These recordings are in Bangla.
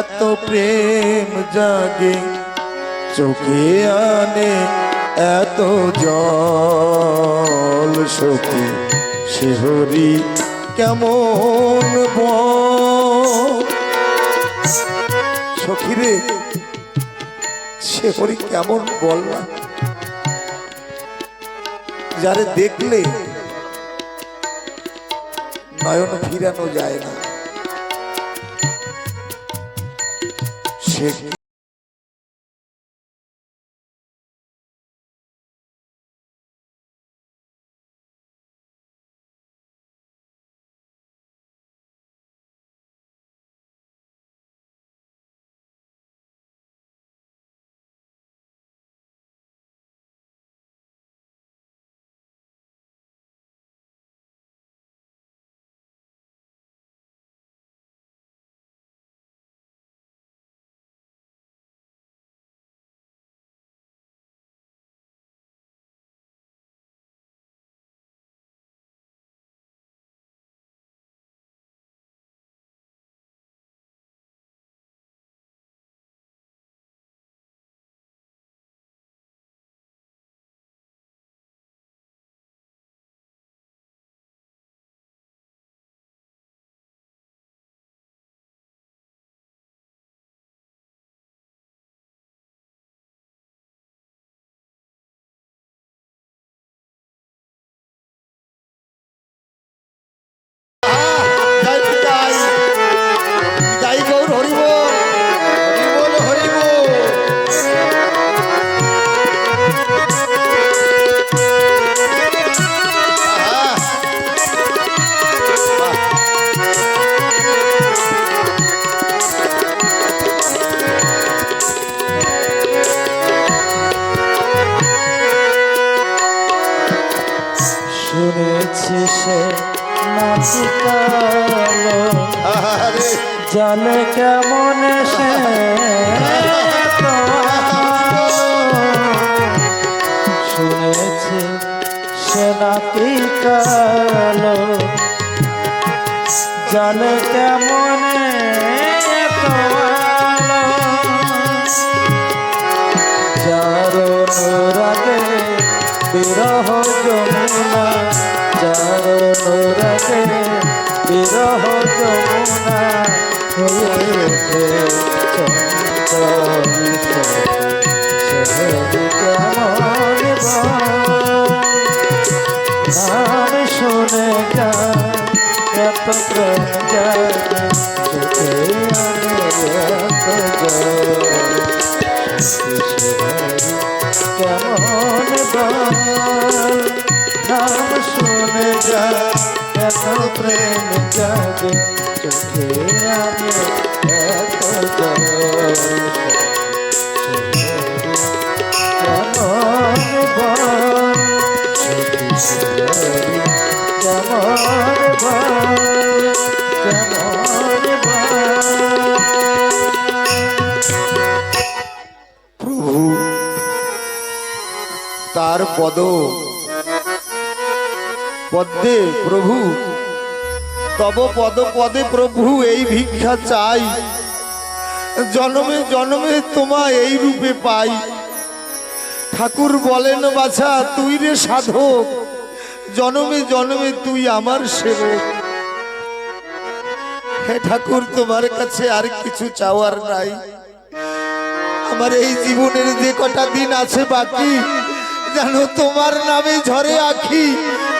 এত প্রেম জাগে, চোখে আনে এত জল সখী শিহরি কেমন সখী রে শিহরি কেমন বল না? যারে দেখলে নয়ন ফিরানো যায় না। জানে কেমন সে। শুনেছি সে নাকি কালো জানে কেমন বিরহ যমুনা যার অনুরাগে বিরহ প্রেম জাগে চোখে আমি প্রভু তার পদ পদ্মে প্রভু তব পদ পদে প্রভু এই ভিক্ষা চাই। জনমে জনমে তোমা এই রূপে পাই। ঠাকুর বলেন, বাছা, তুই রে সাধক। জনমে জনমে তুই আমার সেবক। হে ঠাকুর, তোমার কাছে আর কিছু চাওয়ার নাই। আমার এই জীবনের যে কটা দিন আছে বাকি, যেন তোমার নামে ঝরে আখি,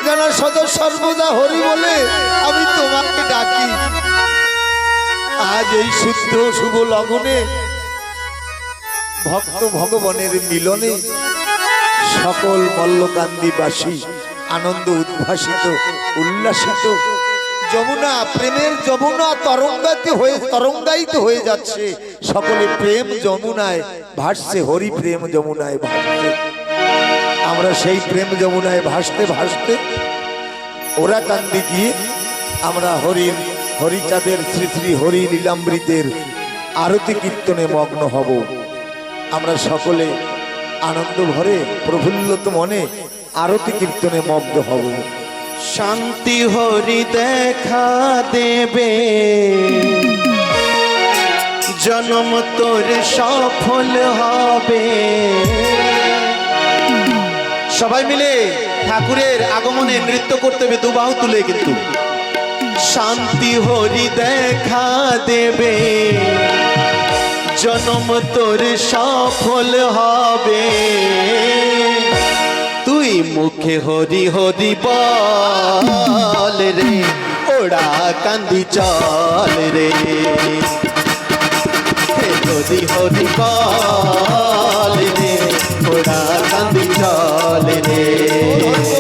যেন সদ সর্বদা হরি বলে আমি তোমাকে ডাকি। আজ এই শুদ্ধ শুভ লগনে ভক্ত ভগবানের মিলনে সকল মল্লকান্দিবাসী আনন্দ উদ্ভাসিত, উল্লাসিত, যমুনা প্রেমের যমুনা তরঙ্গাতে হয়ে, তরঙ্গায়িত হয়ে যাচ্ছে। সকলে প্রেম যমুনায় ভাসছে, হরি প্রেম যমুনায় ভাসছে। আমরা সেই প্রেম যমুনায় ভাসতে ভাসতে ওরা কান্দি গিয়ে আমরা হরির হরিচাঁদের শ্রী শ্রী হরি লীলামৃতের আরতি কীর্তনে মগ্ন হব। আমরা সকলে আনন্দ ভরে প্রফুল্লত মনে আরতি কীর্তনে মগ্ন হব। শান্তি হরি দেখা দেবে। জনম তোর সফল হবে। সবাই মিলে ঠাকুরের আগমনে নৃত্য করতে হবে দুবাহু তুলে কিন্তু। শান্তি হরি দেখা দেবে। জনম তোর সফল হবে। তুই মুখে হরি হরি বল রে, ওড়া কান্দি চল রে। হরি হরি বল রে, ওড়া কান্দি চল রে।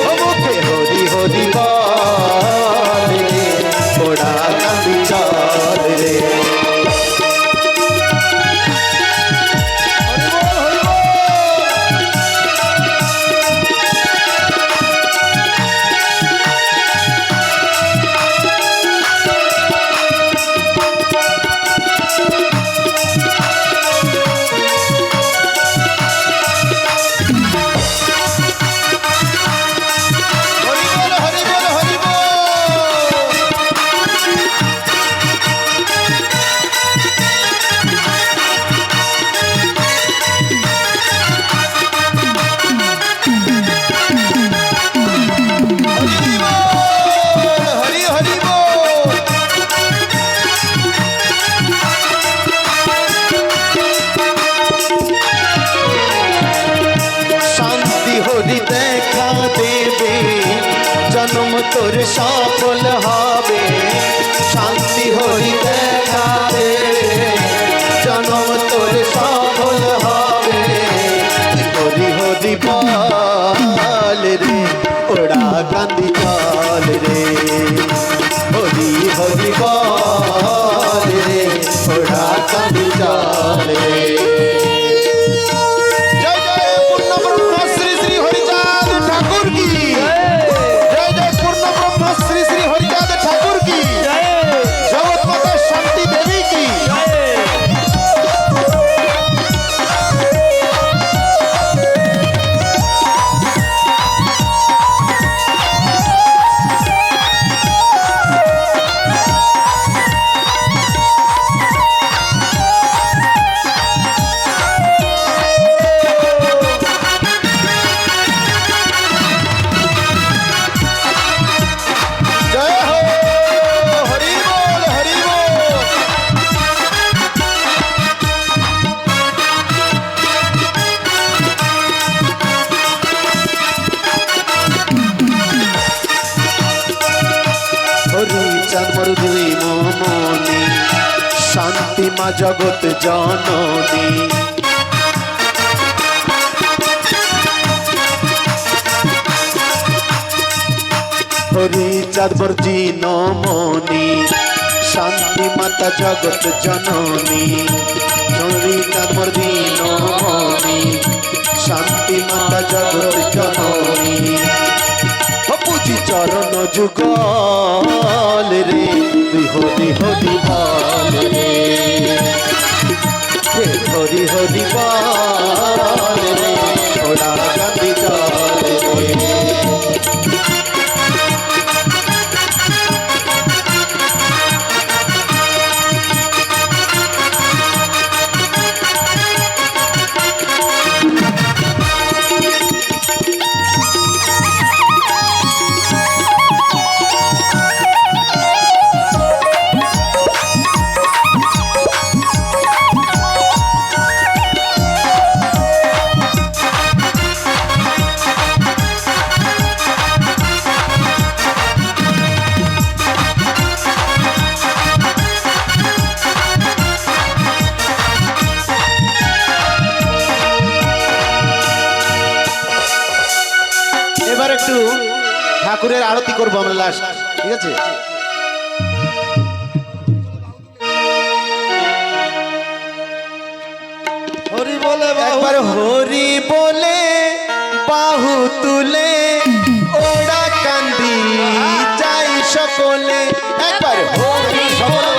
হরি চাঁদর জি নমনি শান্তি মাতা জগৎ জননী। হরি চাঁদর জি নমনি শান্তি মাতা জগৎ জননী। পুজি চরণ যুগল রে, তুই হরি হরি বল রে। হরি হরি বল রে ওরা গান্ধী চল রে। ঠিক আছে? হরি বলে বাহু। একবার হরি বলে বাহু তুলে ওরা কান্দি যাই সকলে। একবার হরি বলে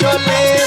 চলে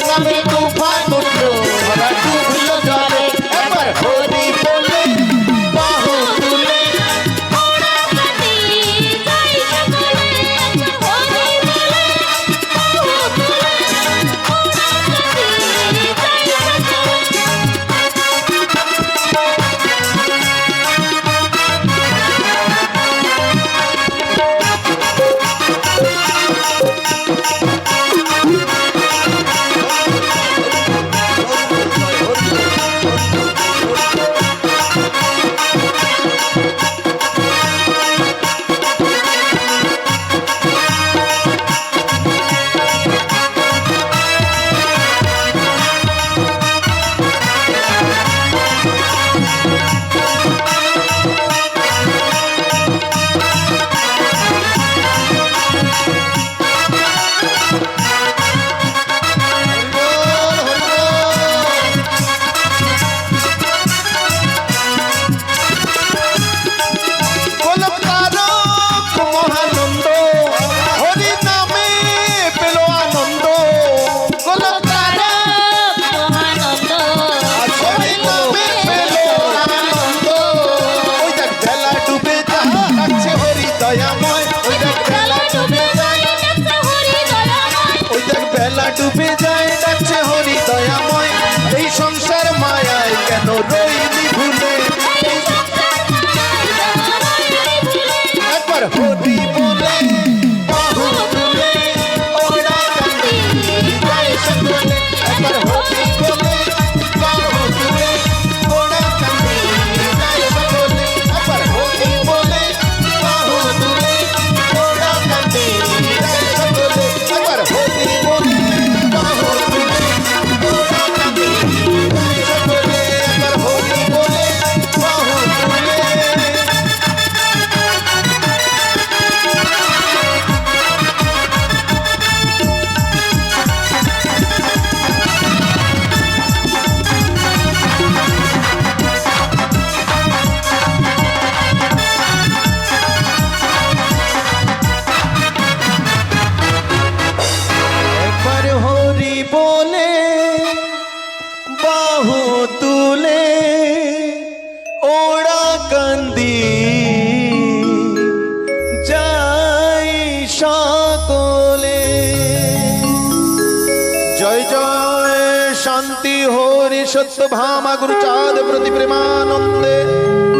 শান্তি হরি, সত্য, ভামা গুরু চাঁদ, প্রতি প্রেমানন্দে।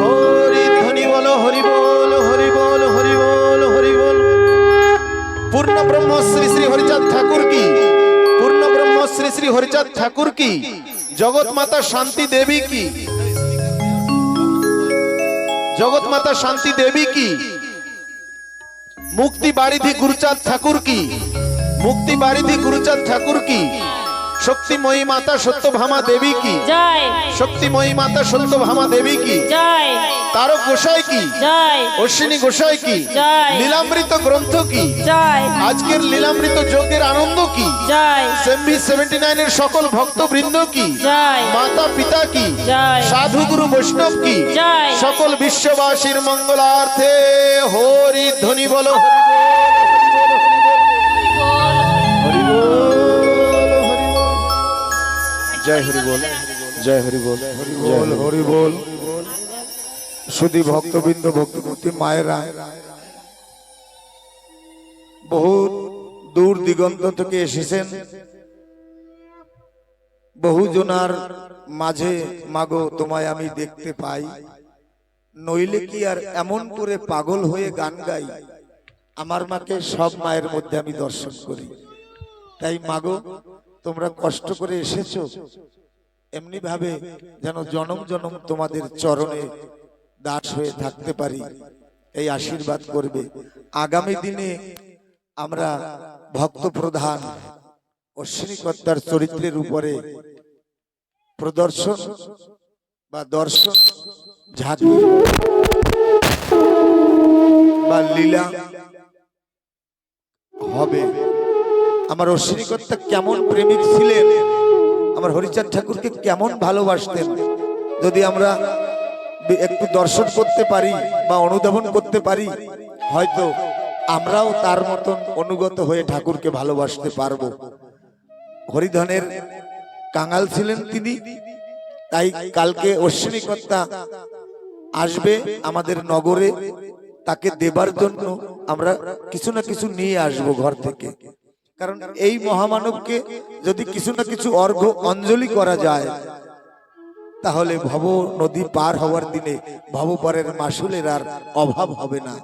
হরি ধ্বনি বল, হরি বল হরি বল হরি বল হরি বল। পূর্ণ ব্রহ্ম শ্রী শ্রী হরিচাঁদ ঠাকুর কি? পূর্ণ ব্রহ্ম শ্রী শ্রী হরিচাঁদ ঠাকুর কি? জগৎ মাতা শান্তি দেবী কি? জগৎ মাতা শান্তি দেবী কি? মুক্তি বারিধি গুরুচাঁদ ঠাকুর কি? মুক্তি বারিধি গুরুচাঁদ ঠাকুর কি? শক্তিময়ী মাতা সত্যভামা দেবী কি? জয়। শক্তিময়ী মাতা সত্যভামা দেবী কি? জয়। তারক গোসাই কি? জয়। অশ্বিনী গোসাই কি? জয়। লীলামৃত গ্রন্থ কি? জয়। আজকের লীলামৃত যজ্ঞের আনন্দ কি? জয়। সেম্বি সেভেন্টি নাইনের সকল ভক্তবৃন্দ কি? জয়। মাতা পিতা কি? জয়। সাধু গুরু বৈষ্ণব কি? জয়। সকল বিশ্ববাসীর মঙ্গলার্থে হরি ধ্বনি বলো হরি জয় হরি বল, জয় হরি বল হরি বল হরি বল। শুধু ভক্তবৃন্দ, ভক্তিমূর্তি, মায়েরা বহু দূর দিগন্ত থেকে এসেছেন। বহু জনার মাঝে, মাগো, তোমায় আমি দেখতে পাই। নইলে কি আর এমন করে পাগল হয়ে গান গাই? আমার মাকে সব মায়ের মধ্যে আমি দর্শন করি। তাই মাগো তোমরা কষ্ট করে এসেছ? এমনি ভাবে যেন জনম জনম তোমাদের চরণে দাস হয়ে থাকতে পারি। এই আশীর্বাদ করবে। আগামী দিনে আমরা ভক্ত প্রধান অশ্বিনীকর্তার চরিত্রের উপরে প্রদর্শন বা দর্শন, ঝাঁকি বা লীলা হবে। আমার অশ্বিনীকর্তা কেমন প্রেমিক ছিলেন, আমার হরিচাঁদ ঠাকুরকে কেমন ভালোবাসতেন? যদি আমরা একটু দর্শন করতে পারি বা অনুধাবন করতে পারি, হয়তো আমরাও তার মতন অনুগত হয়ে ঠাকুরকে ভালোবাসতে পারব। হরিধনের কাঙাল ছিলেন তিনি, তাই কালকে অশ্বিনীকর্তা আসবে আমাদের নগরে, তাকে দেবার জন্য আমরা কিছু না কিছু নিয়ে আসব ঘর থেকে। কারণ এই মহামানবকে যদি কিছু না কিছু অর্ঘ অঞ্জলি করা যায়, তাহলে ভব নদী পার হওয়ার দিনে ভবপরের মাসুলের আর অভাব হবে না।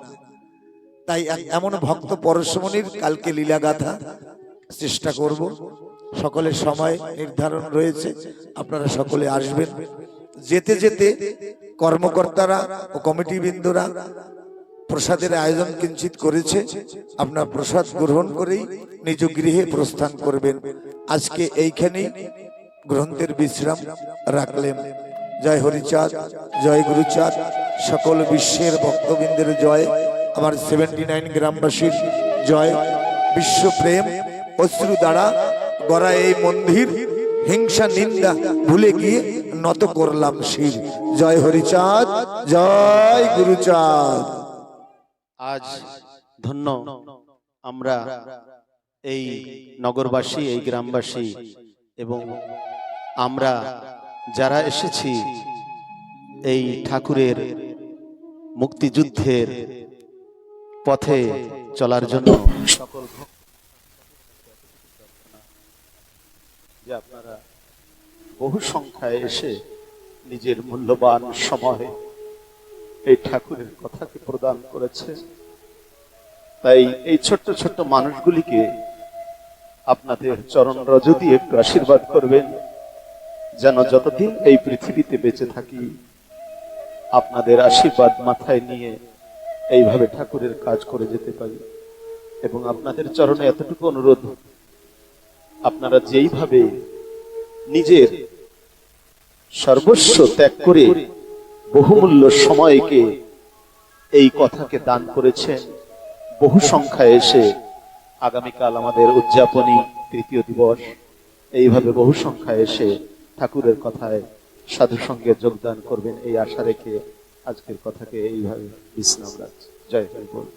তাই এমন ভক্ত পরশমণির কালকে লীলাগাথা চেষ্টা করব। সকলের সময় নির্ধারণ রয়েছে, আপনারা সকলে আসবেন। যেতে যেতে কর্মকর্তারা ও কমিটি বৃন্দরা প্রসাদের আয়োজন কিঞ্চিত করেছে। আপনার প্রসাদ গ্রহণ করেই নিজ গৃহে প্রস্থান করবেন। আজকে এইখানেই গ্রন্থের বিশ্রাম রাখলেন। জয় হরিচাঁদ, জয় গুরুচাঁদ। সকল বিশ্বের ভক্তবৃন্দের জয়। আমার সেভেন্টি নাইন গ্রামবাসীর জয়। বিশ্বপ্রেম অশ্রু দ্বারা গড়া এই মন্দির। হিংসা, নিন্দা ভুলে গিয়ে নত করলাম শির। জয় হরিচাঁদ, জয় গুরুচাঁদ। আজ ধন্য আমরা এই নগরবাসী এই গ্রামবাসী এবং আমরা যারা এসেছি এই ঠাকুরের মুক্তিযুদ্ধের পথে চলার জন্য সকল যে আপনারা বহু সংখ্যায় এসে নিজের মূল্যবান সময় এই ঠাকুরের কথাকে প্রদান করেছে। তাই এই ছোট্ট ছোট্ট মানুষগুলিকে আপনাদের চরণ রজতি একটু আশীর্বাদ করবেন, যেন যতদিন এই পৃথিবীতে বেঁচে থাকি, আপনাদের আশীর্বাদ মাথায় নিয়ে এইভাবে ঠাকুরের কাজ করে যেতে পারি। এবং আপনাদের চরণে এতটুকু অনুরোধ, আপনারা যেইভাবে নিজের সর্বস্ব ত্যাগ করে বহুমূল্য সময়কে এই কথাকে দান করেছেন। বহু সংখ্যায় এসে আগামীকাল আমাদের উদযাপনী তৃতীয় দিবস, এইভাবে বহু সংখ্যায় এসে ঠাকুরের কথায় সাধু সঙ্গে যোগদান করবেন, এই আশা রেখে আজকের কথাকে এইভাবে বিশ্রাম রাখছি। জয় হরি বল